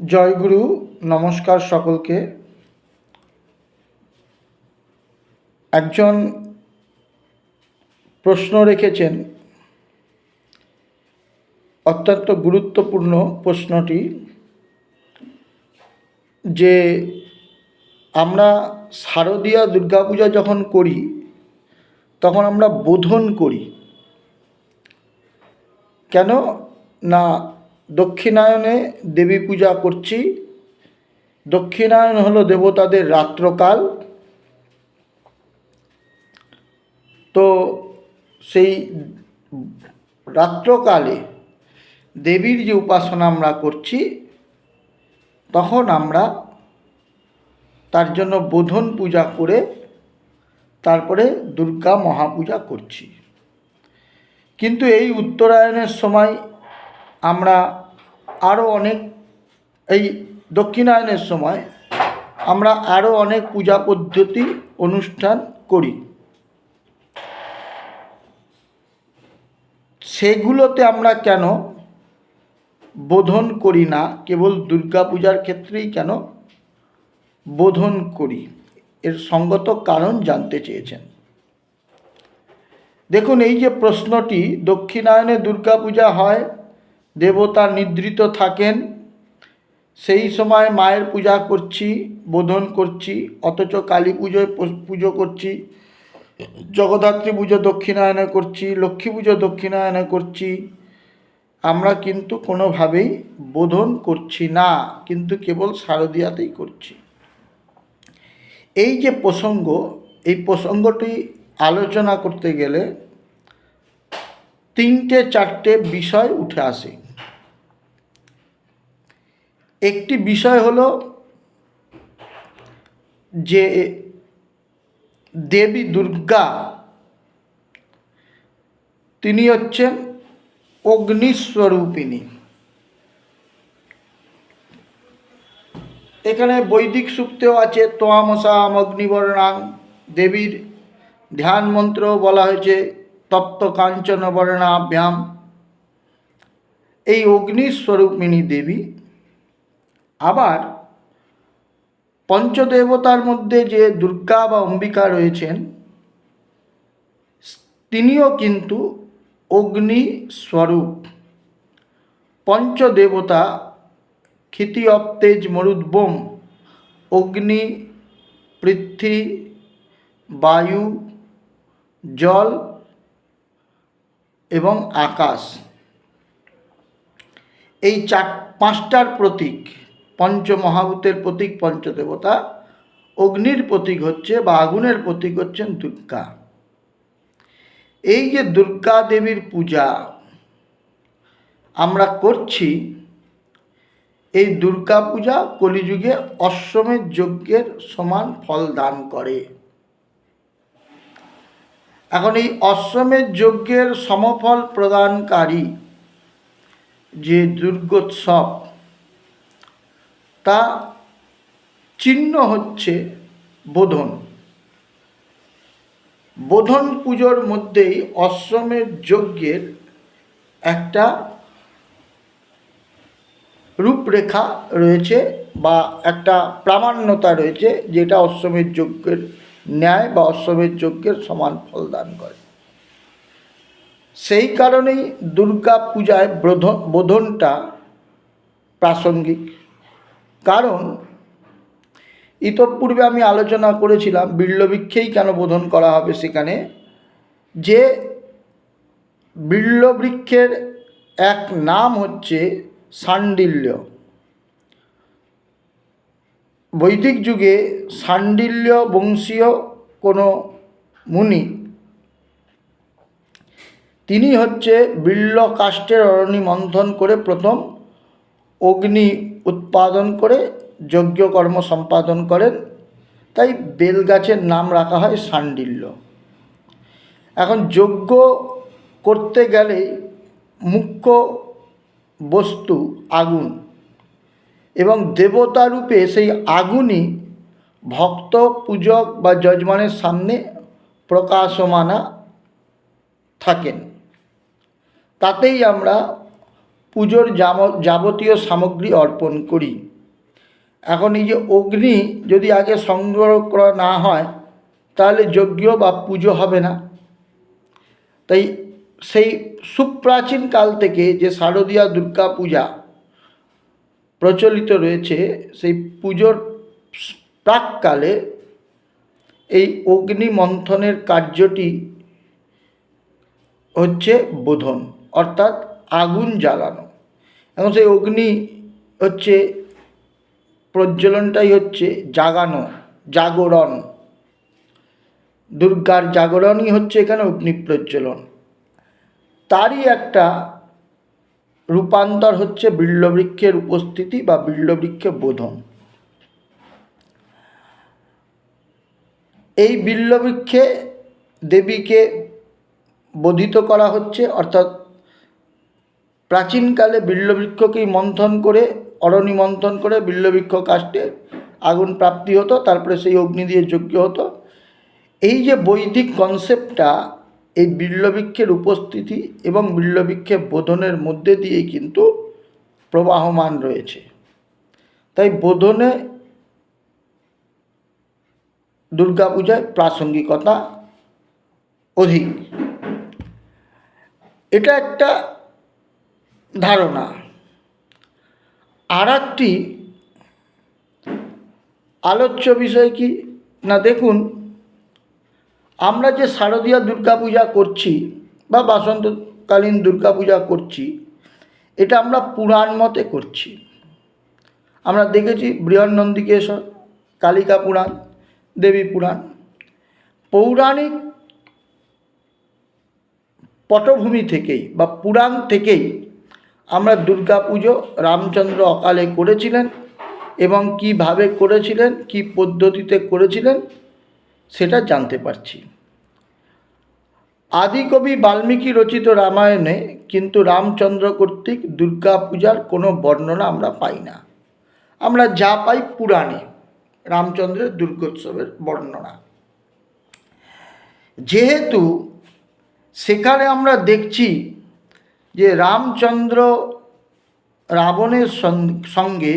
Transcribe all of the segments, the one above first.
জয়গুরু, নমস্কার সকলকে। একজন প্রশ্ন রেখেছেন। অত্যন্ত গুরুত্বপূর্ণ প্রশ্নটি, যে আমরা শারদীয়া দুর্গাপূজা যখন করি, তখন আমরা বোধন করি। কেন না দক্ষিণায়নে দেবী পূজা করছি। দক্ষিণায়ন হলো দেবতাদের রাত্রকাল। তো সেই রাত্রকালে দেবীর যে উপাসনা আমরা করছি, তখন আমরা তার জন্য বোধন পূজা করে তারপরে দুর্গা মহাপূজা করছি। কিন্তু এই উত্তরায়ণের সময় আমরা আরও অনেক এই দক্ষিণায়নের সময় আমরা আরও অনেক পূজা পদ্ধতি অনুষ্ঠান করি। সেগুলোতে আমরা কেন বোধন করি না, কেবল দুর্গা পূজার ক্ষেত্রেই কেন বোধন করি? এর সঙ্গত কারণ জানতে চেয়েছেন। দেখুন, এই যে প্রশ্নটি, দক্ষিণায়নে দুর্গাপূজা হয় দেবতা নিদ্রিত থাকেন। সেই সময় মায়ের পূজা করছি, বোধন করছি, অথচ কালী পুজোয় পুজো করছি, জগদ্ধাত্রী পুজো দক্ষিণায়নে করছি, লক্ষ্মী পুজো দক্ষিণায়নে করছি। আমরা কিন্তু কোনোভাবেই বোধন করছি না, কিন্তু কেবল শারদীয়াতেই করছি। এই যে প্রসঙ্গ, এই প্রসঙ্গটি আলোচনা করতে গেলে তিনটে চারটে বিষয় উঠে আসে। একটি বিষয় হলো যে দেবী দুর্গা, তিনি হচ্ছেন অগ্নিস্বরূপিণী। এখানে বৈদিক সূক্তেও আছে তোয়ামসাম অগ্নিবর্ণাং, দেবীর ধ্যান মন্ত্র বলা হয়েছে, তপ্ত কাঞ্চন বর্ণাভ্যাম। এই অগ্নিস্বরূপিণী দেবী আবার পঞ্চদেবতার মধ্যে যে দুর্গা বা অম্বিকা রয়েছেন, তিনিও কিন্তু অগ্নি স্বরূপ। পঞ্চদেবতা ক্ষিতি অপ্তেজ মরুদ্বোম অগ্নি, পৃথ্বী, বায়ু, জল এবং আকাশ। এই চার, পাঁচটার প্রতীক। পঞ্চমহাভূতের প্রতীক পঞ্চদেবতা, অগ্নির প্রতীক হচ্ছে বা আগুনের প্রতীক হচ্ছেন দুর্গা। এই যে দুর্গা দেবীর পূজা আমরা করছি, এই দুর্গা পূজা কলিযুগে অশ্বমেধ যজ্ঞের সমান ফল দান করে। এখন এই অশ্বমেধ যজ্ঞের সমফল প্রদানকারী যে দুর্গোৎসব তা চিহ্ন হচ্ছে বোধন। বোধন পুজোর মধ্যেই অশ্বমেধ যজ্ঞের একটা রূপরেখা রয়েছে বা একটা প্রামাণ্যতা রয়েছে যেটা অশ্বমেধ যজ্ঞের ন্যায় বা অশ্বমেধ যজ্ঞের সমান ফল দান করে। সেই কারণেই দুর্গা পূজায় বোধন বোধনটা প্রাসঙ্গিক। কারণ ইতপূর্বে আমি আলোচনা করেছিলাম, বিল্লবৃক্ষেই কেন বোধন করা হবে সেখানে, যে বিল্লবৃক্ষের এক নাম হচ্ছে সান্ডিল্য। বৈদিক যুগে সান্ডিল্য বংশীয় কোনো মুনি, তিনি হচ্ছে বিল্ল কাষ্টের অরণি মন্থন করে প্রথম অগ্নি উৎপাদন করে, যজ্ঞ কর্ম সম্পাদন করেন। তাই বেলগাছের নাম রাখা হয় সান্ডিল্য। এখন যজ্ঞ করতে গেলে মুখ্য বস্তু আগুন এবং দেবতা রূপে সেই আগুনই ভক্ত, পূজক বা যজমানের সামনে প্রকাশমানা থাকেন। তাতেই আমরা পুজোর যাবতীয় সামগ্রী অর্পণ করি। এখন এই যে অগ্নি যদি আগে সংগ্রহ করা না হয়, তাহলে যজ্ঞ বা পুজো হবে না। তাই সেই সুপ্রাচীন কাল থেকে যে শারদীয়া দুর্গা পূজা প্রচলিত রয়েছে, সেই পুজোর প্রাককালে এই অগ্নি মন্থনের কার্যটি হচ্ছে বোধন, অর্থাৎ আগুন জ্বালানো। এবং সেই অগ্নি হচ্ছে, প্রজ্বলনটাই হচ্ছে জাগানো, জাগরণ। দুর্গার জাগরণই হচ্ছে এখানে অগ্নি প্রজ্বলন। তারই একটা রূপান্তর হচ্ছে বিল্লবৃক্ষের উপস্থিতি বা বিল্লবৃক্ষে বোধন। এই বিল্লবৃক্ষে দেবীকে বোধিত করা হচ্ছে, অর্থাৎ প্রাচীনকালে বিল্লবৃক্ষকেই মন্থন করে, অরণি মন্থন করে বিল্লবৃক্ষ কাষ্টে আগুন প্রাপ্তি হতো, তারপরে সেই অগ্নি দিয়ে যজ্ঞ হতো। এই যে বৈদিক কনসেপ্টটা এই বিল্লবৃক্ষের উপস্থিতি এবং বিল্লবৃক্ষের বোধনের মধ্যে দিয়েই কিন্তু প্রবাহমান রয়েছে। তাই বোধনে দুর্গাপূজায় প্রাসঙ্গিকতা অধিক। এটা একটা ধারণা। আর একটি আলোচ্য বিষয় কি? না, দেখুন, আমরা যে শারদীয়া দুর্গাপূজা করছি বা বাসন্তকালীন দুর্গাপূজা করছি, এটা আমরা পুরাণ মতে করছি। আমরা দেখেছি বৃহন্নন্দিকেশ্বর কালিকা পুরাণ, দেবী পুরাণ। পৌরাণিক পটভূমি থেকেই বা পুরাণ থেকেই আমরা দুর্গাপুজো রামচন্দ্র অকালে করেছিলেন এবং কীভাবে করেছিলেন, কি পদ্ধতিতে করেছিলেন, সেটা জানতে পারছি। আদিকবি বাল্মীকি রচিত রামায়ণে কিন্তু রামচন্দ্র কর্তৃক দুর্গা পূজার কোনো বর্ণনা আমরা পাই না। আমরা যা পাই পুরাণে রামচন্দ্রের দুর্গোৎসবের বর্ণনা। যেহেতু সেখানে আমরা দেখছি যে রামচন্দ্র রাবণের সঙ্গে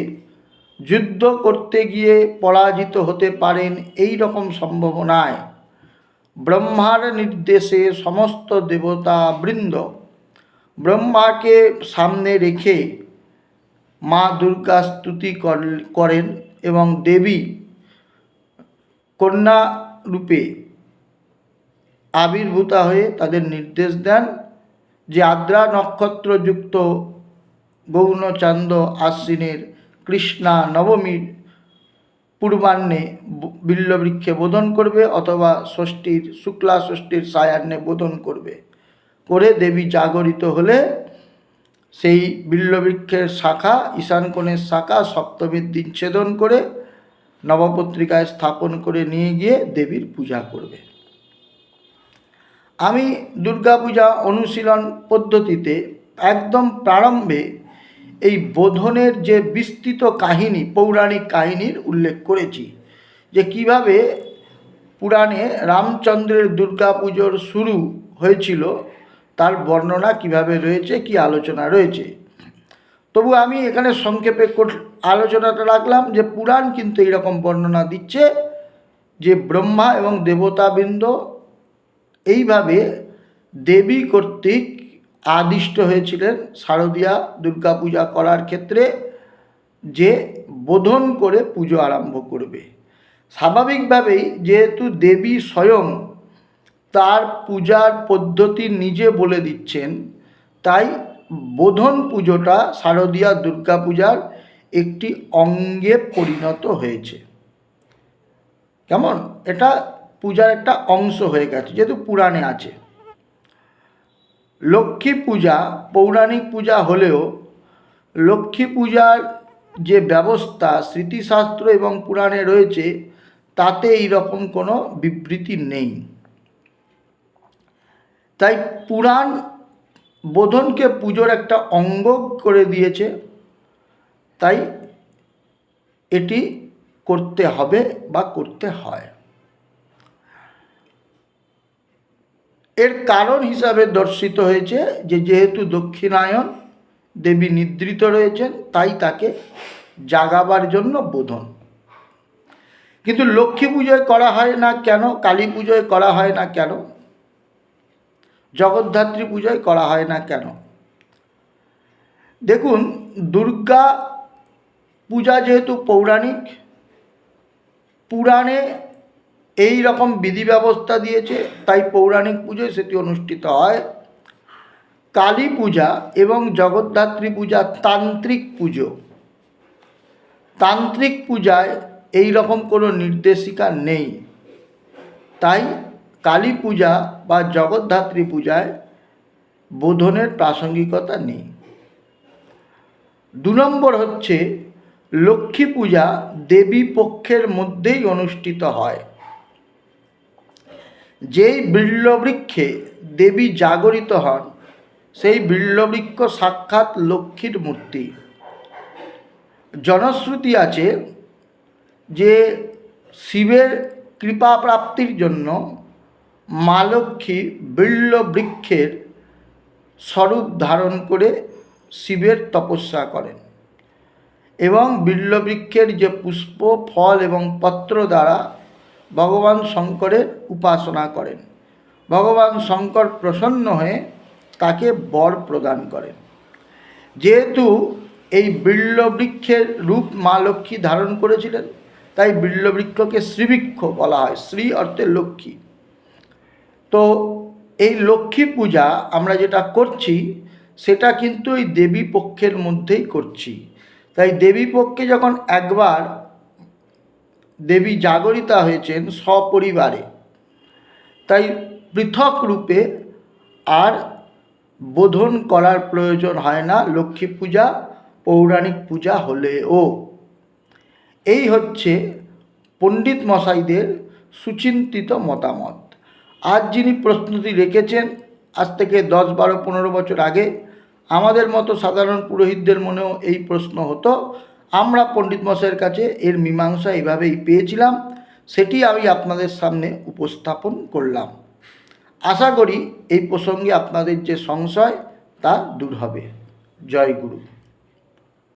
যুদ্ধ করতে গিয়ে পরাজিত হতে পারেন এই রকম সম্ভাবনায় ব্রহ্মার নির্দেশে সমস্ত দেবতা বৃন্দ ব্রহ্মাকে সামনে রেখে মা দুর্গা স্তুতি কর- করেন এবং দেবী কন্যা রূপে আবির্ভূতা হয়ে তাদের নির্দেশ দেন। যে আদ্রা নক্ষত্রযুক্ত গৌণচান্দ আশ্বিনের কৃষ্ণা নবমীর পূর্বাহ্নে বিল্লবৃক্ষে বোধন করবে অথবা ষষ্ঠীর, শুক্লা ষষ্ঠীর সায়াহ্নে বোধন করবে। করে দেবী জাগরিত হলে সেই বিল্লবৃক্ষের শাখা, ঈশান কোণের শাখা, সপ্তমীর দিন ছেদন করে নবপত্রিকায় স্থাপন করে নিয়ে গিয়ে দেবীর পূজা করবে। আমি দুর্গাপূজা অনুশীলন পদ্ধতিতে একদম প্রারম্ভে এই বোধনের যে বিস্তৃত কাহিনী, পৌরাণিক কাহিনীর উল্লেখ করেছি যে কীভাবে পুরাণে রামচন্দ্রের দুর্গাপুজোর শুরু হয়েছিল, তার বর্ণনা কীভাবে রয়েছে, কি আলোচনা রয়েছে। তবু আমি এখানে সংক্ষেপে আলোচনাটা রাখলাম যে পুরাণ কিন্তু এইরকম বর্ণনা দিচ্ছে যে ব্রহ্মা এবং দেবতাবৃন্দ এইভাবে দেবী কর্তৃক আদিষ্ট হয়েছিলেন শারদীয়া দুর্গাপূজা করার ক্ষেত্রে যে বোধন করে পুজো আরম্ভ করবে। স্বাভাবিকভাবেই যেহেতু দেবী স্বয়ং তার পূজার পদ্ধতি নিজে বলে দিচ্ছেন, তাই বোধন পুজোটা শারদীয়া দুর্গাপূজার একটি অঙ্গে পরিণত হয়েছে। কেমন? এটা পূজার একটা অংশ হয়ে গেছে, যেহেতু পুরাণে আছে। লক্ষ্মী পূজা, পৌরাণিক পূজা হলেও লক্ষ্মী পূজার যে ব্যবস্থা, স্মৃতিশাস্ত্র এবং পুরাণে রয়েছে, তাতে এই রকম কোনো বিবৃতি নেই। তাই পুরাণ বোধনকে পুজোর একটা অঙ্গ করে দিয়েছে, তাই এটি করতে হবে বা করতে হয়। এর কারণ হিসাবে দর্শিত হয়েছে যে যেহেতু দক্ষিণায়ন দেবী নিদ্রিত রয়েছেন, তাই তাকে জাগাবার জন্য বোধন। কিন্তু লক্ষ্মী পুজোয় করা হয় না কেন? কালী পুজোয় করা হয় না কেন? জগদ্ধাত্রী পুজোয় করা হয় না কেন? দেখুন, দুর্গা পূজা যেহেতু পৌরাণিক, পুরাণে এই রকম বিধি ব্যবস্থা দিয়েছে, তাই পৌরাণিক পুজোয় সেটি অনুষ্ঠিত হয়। কালী পূজা এবং জগদ্ধাত্রী পূজা তান্ত্রিক পুজো। তান্ত্রিক পূজায় এই রকম কোনো নির্দেশিকা নেই। তাই কালী পূজা বা জগদ্ধাত্রী পূজায় বোধনের প্রাসঙ্গিকতা নেই। দু নম্বর হচ্ছে, লক্ষ্মী পূজা দেবী পক্ষের মধ্যেই অনুষ্ঠিত হয়। যেই বিল্লবৃক্ষে দেবী জাগরিত হন, সেই বিল্লবৃক্ষ সাক্ষাৎ লক্ষ্মীর মূর্তি। জনশ্রুতি আছে যে শিবের কৃপা প্রাপ্তির জন্য মা লক্ষ্মী বিল্ল বৃক্ষের স্বরূপ ধারণ করে শিবের তপস্যা করেন এবং বিল্ল বৃক্ষের যে পুষ্প, ফল এবং পত্র দ্বারা ভগবান শঙ্করের উপাসনা করেন। ভগবান শঙ্কর প্রসন্ন হয়ে তাকে বর প্রদান করেন। যেহেতু এই বিল্ল বৃক্ষের রূপ মা লক্ষ্মী ধারণ করেছিলেন, তাই বিল্ল বৃক্ষকে শ্রীবৃক্ষ বলা হয়, শ্রী অর্থে লক্ষ্মী। তো এই লক্ষ্মী পূজা আমরা যেটা করছি, সেটা কিন্তু এই দেবী পক্ষের মধ্যেই করছি। তাই দেবী পক্ষে যখন একবার দেবী জাগরিতা হয়েছেন সপরিবারে। তাই পৃথক রূপে আর বোধন করার প্রয়োজন হয় না, লক্ষ্মী পূজা, পৌরাণিক পূজা হলেও। এই হচ্ছে পণ্ডিত মশাইদের সুচিন্তিত মতামত। আজ যিনি প্রশ্নটি রেখেছেন, আজ থেকে দশ, বারো, পনেরো বছর আগে, আমাদের মতো সাধারণ পুরোহিতদের মনেও এই প্রশ্ন হতো আমরা পণ্ডিত মশাইয়ের কাছে এর মীমাংসা এভাবেই পেয়েছিলাম, সেটি আমি আপনাদের সামনে উপস্থাপন করলাম। আশা করি এই প্রসঙ্গে আপনাদের যে সংশয়, তা দূর হবে। জয় গুরু।